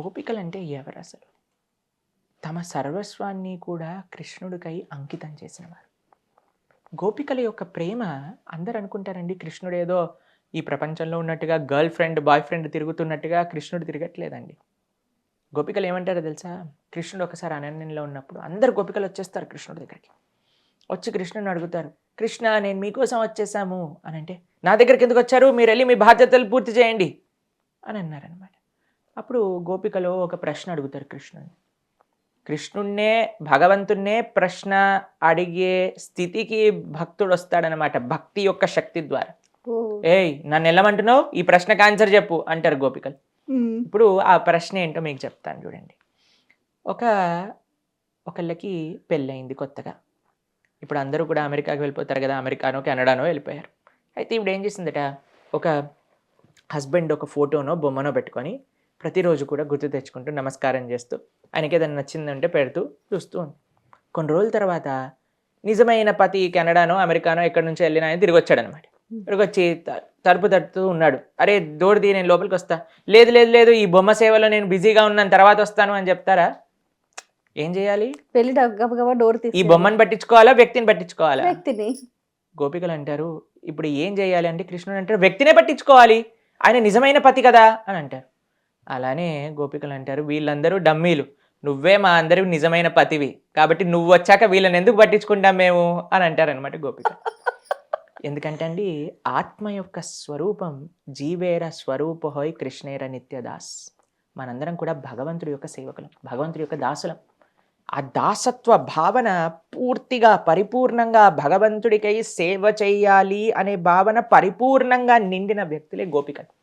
గోపికలంటే ఎవరు అసలు తమ సర్వస్వాన్ని కూడా కృష్ణుడికై అంకితం చేసినవారు. గోపికల యొక్క ప్రేమ అందరు అనుకుంటారండి కృష్ణుడు ఏదో ఈ ప్రపంచంలో ఉన్నట్టుగా గర్ల్ ఫ్రెండ్ బాయ్ ఫ్రెండ్ తిరుగుతున్నట్టుగా కృష్ణుడు తిరగట్లేదండి. గోపికలు ఏమంటారో తెలుసా? కృష్ణుడు ఒకసారి అనన్యంలో ఉన్నప్పుడు అందరు గోపికలు వచ్చేస్తారు కృష్ణుడి దగ్గరికి. వచ్చి కృష్ణుని అడుగుతారు కృష్ణ నేను మీకోసం వచ్చేసాము. అని అంటే నా దగ్గరికి ఎందుకు వచ్చారు? మీరు వెళ్ళి మీ బాధ్యతలు పూర్తి చేయండి. అని అన్నారనమాట అప్పుడు గోపికలో ఒక ప్రశ్న అడుగుతారు కృష్ణుని కృష్ణుణ్ణే భగవంతుణ్ణే ప్రశ్న అడిగే స్థితికి భక్తుడు వస్తాడనమాట భక్తి యొక్క శక్తి ద్వారా. ఏయ్ నన్ను వెళ్ళమంటున్నావు ఈ ప్రశ్నకు ఆన్సర్ చెప్పు అంటారు గోపికలు. ఇప్పుడు ఆ ప్రశ్న ఏంటో మీకు చెప్తాను చూడండి. ఒక ఒకళ్ళకి పెళ్ళయింది కొత్తగా. ఇప్పుడు అందరూ కూడా అమెరికాకి వెళ్ళిపోతారు కదా అమెరికానో కెనడానో వెళ్ళిపోయారు. అయితే ఇప్పుడు ఏం చేసిందట? ఒక హస్బెండ్ ఒక ఫోటోనో బొమ్మనో పెట్టుకొని ప్రతిరోజు కూడా గుర్తు తెచ్చుకుంటూ నమస్కారం చేస్తూ ఆయనకి ఏదైనా నచ్చిందంటే పెడుతూ చూస్తూ ఉంది కొన్ని రోజుల తర్వాత నిజమైన పతి కెనడానో అమెరికానో ఎక్కడి నుంచో వెళ్ళినా ఆయన తిరిగి వచ్చాడనమాట. తిరిగి వచ్చి తలుపు తడుతూ ఉన్నాడు. అరే దోడిది నేను లోపలికి వస్తా. లేదు లేదు లేదు ఈ బొమ్మ సేవలో నేను బిజీగా ఉన్నాను తర్వాత వస్తాను అని చెప్తారా? ఏం చేయాలి? గబగబా డోర్ ఈ బొమ్మను పట్టించుకోవాలా వ్యక్తిని పట్టించుకోవాలా? వ్యక్తిని. గోపికలు అంటారు ఇప్పుడు ఏం చేయాలి? అంటే కృష్ణుడు అంటారు వ్యక్తినే పట్టించుకోవాలి. ఆయన నిజమైన పతి కదా అని అంటారు. అలానే గోపికలు అంటారు వీళ్ళందరూ డమ్మీలు. నువ్వే మా అందరి నిజమైన పతివి. కాబట్టి నువ్వు వచ్చాక వీళ్ళని ఎందుకు పట్టించుకుంటాం మేము? అని అంటారనమాట గోపిక. ఎందుకంటే అండి ఆత్మ యొక్క స్వరూపం జీవేర స్వరూప హోయ్ కృష్ణేర నిత్యదాస్. మనందరం కూడా భగవంతుడి యొక్క సేవకులం భగవంతుడి యొక్క దాసులం. ఆ దాసత్వ భావన పూర్తిగా పరిపూర్ణంగా భగవంతుడికై సేవ చేయాలి అనే భావన పరిపూర్ణంగా నిండిన వ్యక్తులే గోపికలు.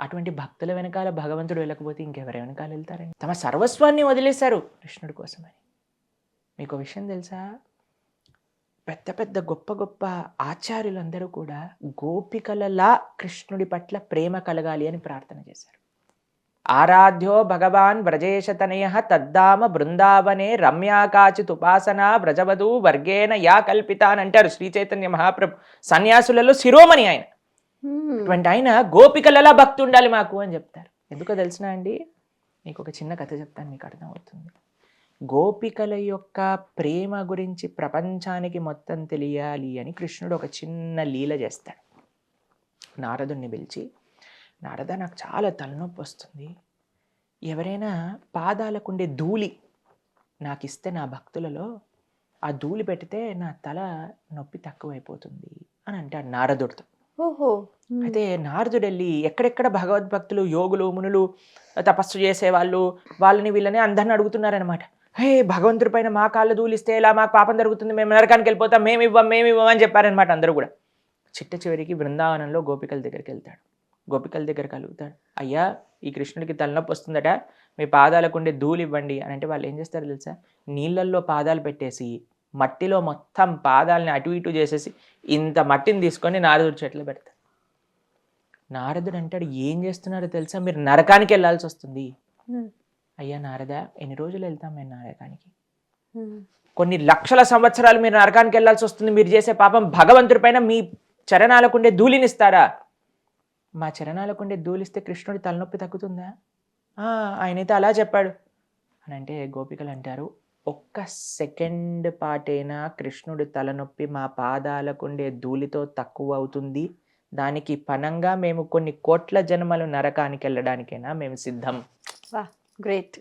అటువంటి భక్తుల వెనకాల భగవంతుడు వెళ్ళకపోతే ఇంకెవరి వెనకాల వెళ్తారని తమ సర్వస్వాన్ని వదిలేశారు కృష్ణుడి కోసమని. మీకు ఒక విషయం తెలుసా? పెద్ద పెద్ద గొప్ప గొప్ప ఆచార్యులందరూ కూడా గోపికలలా కృష్ణుడి పట్ల ప్రేమ కలగాలి అని ప్రార్థన చేశారు. ఆరాధ్యో భగవాన్ వ్రజేశతనయ తద్దామ బృందావనే రమ్యాకాచిత్ ఉపాసన వ్రజవధు వర్గేన యా కల్పిత అని అంటారు శ్రీ చైతన్య మహాప్రభు. సన్యాసులలో శిరోమణి ఆయన. Hmm. ఇటువంటి అటువంటి ఆయన గోపికలలా భక్తి ఉండాలి మాకు అని చెప్తారు. ఎందుకో తెలిసిన అండి మీకు ఒక చిన్న కథ చెప్తాను మీకు అర్థమవుతుంది. గోపికల యొక్క ప్రేమ గురించి ప్రపంచానికి మొత్తం తెలియాలి అని కృష్ణుడు ఒక చిన్న లీల చేస్తాడు. నారదుణ్ణి పిలిచి నారద నాకు చాలా తలనొప్పి వస్తుంది. ఎవరైనా పాదాలకుండే ధూళి నాకు ఇస్తే నా భక్తులలో ఆ ధూళి పెడితే నా తల నొప్పి తక్కువైపోతుంది అని అంటాడు నారదుడితో. ఓహో. అయితే నారదుడు వెళ్ళి ఎక్కడెక్కడ భగవద్భక్తులు యోగులు మునులు తపస్సు చేసేవాళ్ళు వాళ్ళని వీళ్ళని అందరిని అడుగుతున్నారనమాట హే భగవంతుడి పైన మా కాళ్ళు దూలిస్తే ఇలా మాకు పాపం జరుగుతుంది. మేము నరకానికి వెళ్ళిపోతాం. మేము ఇవ్వం మేము ఇవ్వం అని చెప్పారనమాట అందరూ కూడా. చిట్ట చివరికి బృందావనంలో గోపికల దగ్గరికి వెళ్తాడు. గోపికల దగ్గరికి అడుగుతాడు అయ్యా ఈ కృష్ణుడికి తలనొప్పి వస్తుందట. మీ పాదాలకు ఉండే ధూళి ఇవ్వండి అని అంటే వాళ్ళు ఏం చేస్తారో తెలుసా? నీళ్ళల్లో పాదాలు పెట్టేసి మట్టిలో మొత్తం పాదాలని అటు ఇటు చేసేసి ఇంత మట్టిని తీసుకొని నారదుడి చెట్లు పెడతారు. నారదుడు అంటాడు ఏం చేస్తున్నారో తెలుసా? మీరు నరకానికి వెళ్ళాల్సి వస్తుంది. అయ్యా నారద ఎన్ని రోజులు వెళ్తాం మేము నరకానికి. కొన్ని లక్షల సంవత్సరాలు మీరు నరకానికి వెళ్ళాల్సి వస్తుంది. మీరు చేసే పాపం భగవంతుడి పైన మీ చరణాలకుండే ధూళినిస్తారా? మా చరణాలకుండే ధూళిస్తే కృష్ణుడి తలనొప్పి తగ్గుతుందా? "ఆ, ఆయనైతే అలా చెప్పాడు. అని అంటే గోపికలు అంటారు ఒక్క సెకండ్ పాటైనా కృష్ణుడి తలనొప్పి మా పాదాలకుండే ధూళితో తక్కువ అవుతుంది దానికి పనంగా మేము కొన్ని కోట్ల జన్మలు నరకానికి వెళ్ళడానికైనా మేము సిద్ధం. గ్రేట్.